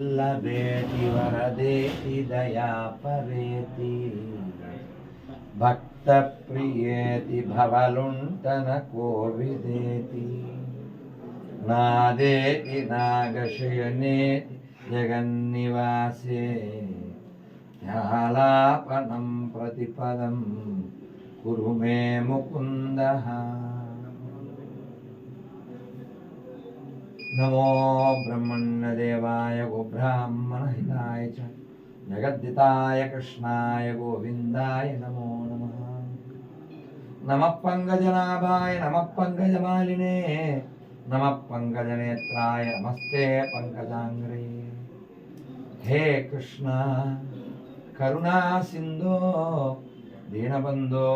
लभेति वरदेति दयापरेति भक्तप्रियेति भवलुण्टनको विदेति। नादेति नागशयनेति जगन्निवासे। ध्यालापनं प्रतिपदं कुरु मे मुकुन्दः। नमो ब्रह्मण्यदेवाय गोब्राह्मणहिताय च जगद्दिताय कृष्णाय गोविन्दाय नमो नमः नमः पङ्कजनाभाय नमः पङ्कजमालिने नमः पङ्कजनेत्राय नमस्ते पङ्कजाङ्ग्रे हे कृष्ण ಕರುಣಾ दीनबन्धो ದೀನಬಂಧೋ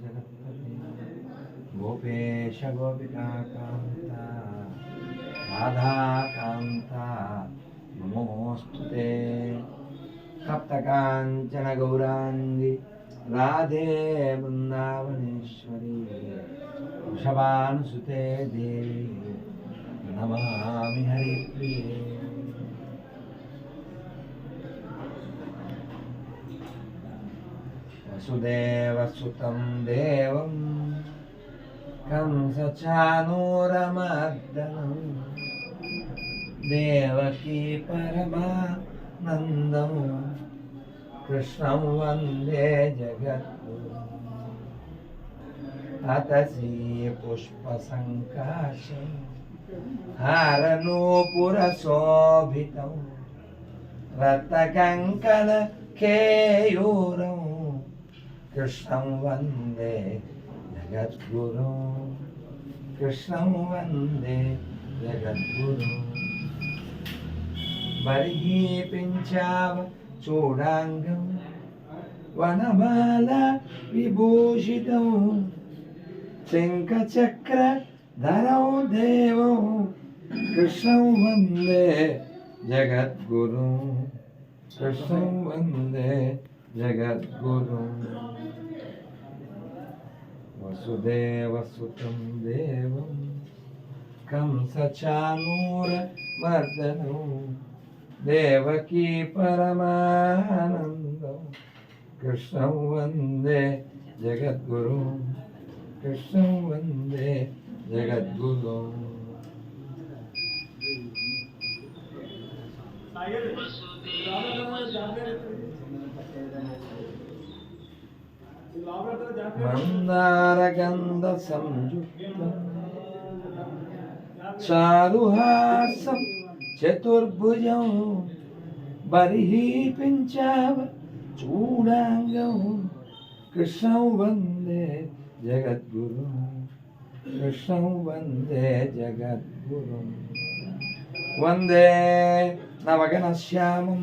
ಜಗತ್ಪತಿ রাধাকান্তা নমস্তুতে সপ্তকাঞ্চন গৌরাঙ্গি রাধে বৃন্দাবনেশ্বরী সবানুসুতে দেবী নমামি হরিপ্রিয়ে वसुदेवसुतं देवं कंसचानूरमर्दनम्। దేవకీ పరమానందము కృష్ణం వందే జగద్గురు అతసీ పుష్పసంకాశం హారనూపురశోభితం రత్నకంకణ కేయూరం కృష్ణం వందే జగద్గురు. కృష్ణం వందే జగద్గురు. బర్హీపించావ చూడాంగం వనమాల విభూషితం శంఖచక్ర ధరౌ దేవం కృష్ణం వందే జగద్గురు కృష్ణం వందే జగద్గురు వసుదేవసుతం దేవం కంసచానూరమర్దనం దేవకీ పరమానందం. కృష్ణం వందే జగద్గురు. కృష్ణం వందే జగద్గురు. మందారగంధ సంయుక్త. చారుహాసం చతుర్భుజం బర్హీపించావ చూడాంగం. కృష్ణం వందే జగద్గురు. కృష్ణం వందే జగద్గురు. వందే నవగణశ్యామం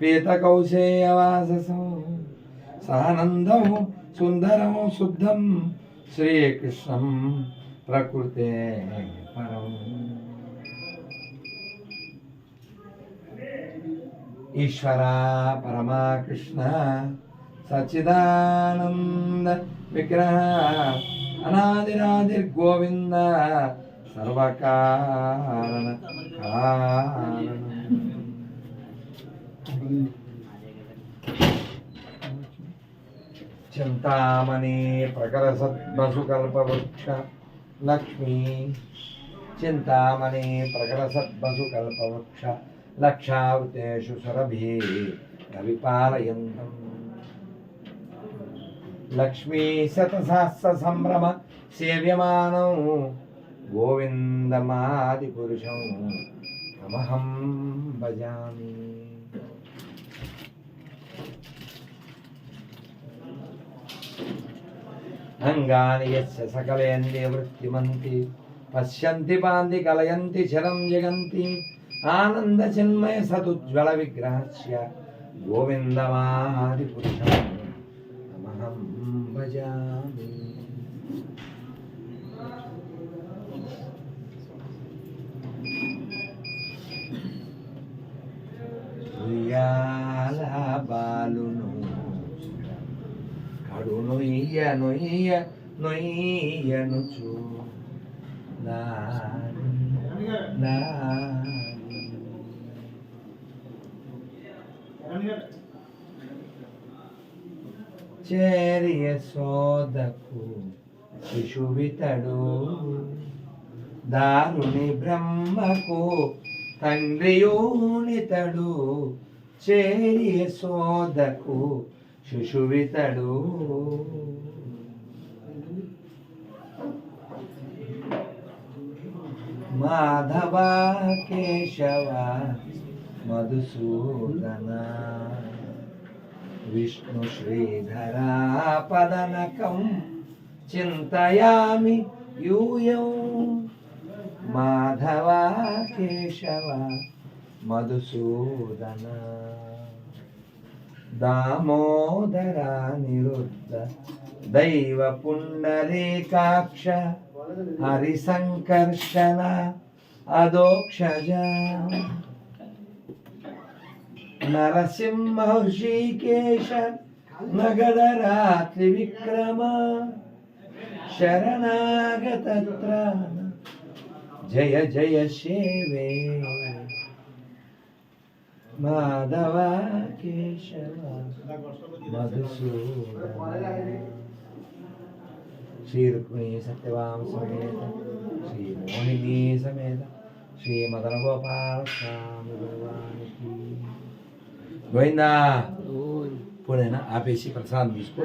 పీతకౌశేయవాససం. సహనందం సుందరం శుద్ధం శ్రీకృష్ణం ప్రకృతే పరం. ఈశ్వర పరమా సచిదానంద విగ్రహ అనాదినాదిర్గోవింద సర్వకారణ కారణ. చింతామణి ప్రకర సద్మసుకల్పవృక్ష లక్ష్మీ. చింతామణి ప్రకర సద్మసుకల్పవృక్ష లక్షావృతేషు సురభి రవిపాలయంతం లక్ష్మీ శతసహస్ర సంభ్రమ సేవ్యమానం. గోవిందమాది పురుషం తమహం భజామి. అంగాని యస్య సకలేంద్రియ వృత్తిమంతి పశ్యంతి పాంతి కలయంతి శరం జగంతి. ఆనంద చిన్మయ సతుజ్వల విగ్రహస్య గోవిందమాది పురుషం తమహం భజామి ఉయ్యాల బాలును కడు నొయ్య నొయ్య నొయ్యనుచు నాని చేరియ సోదకు శిశువితడు. దారుని బ్రహ్మకు తండ్రియోనితడు చేరియ సోదకు శిశువితడు. మాధవ కేశవ మధుసూదనా విష్ణు శ్రీధరా పదనకం చింతయామి యూయం. మాధవ కేశవ మధుసూదన. దామోదర నిరుద్ధ దైవ పుండరీకాక్ష హరి సంకర్షణ అదోక్షజ నరసింహ హృషికేశ నగద రాత్రి విక్రమ శరణాగత జయ జయ శేవే మాధవ కేశవ మధుసూదన శ్రీ రుక్మిణీ సత్యవాం సమేత శ్రీ మోహిని సమేత శ్రీ మదన గోపాల స్వామి భగవానికి గోవిందా ఇప్పుడైనా ఆపేసి ప్రసాదం తీసుకో.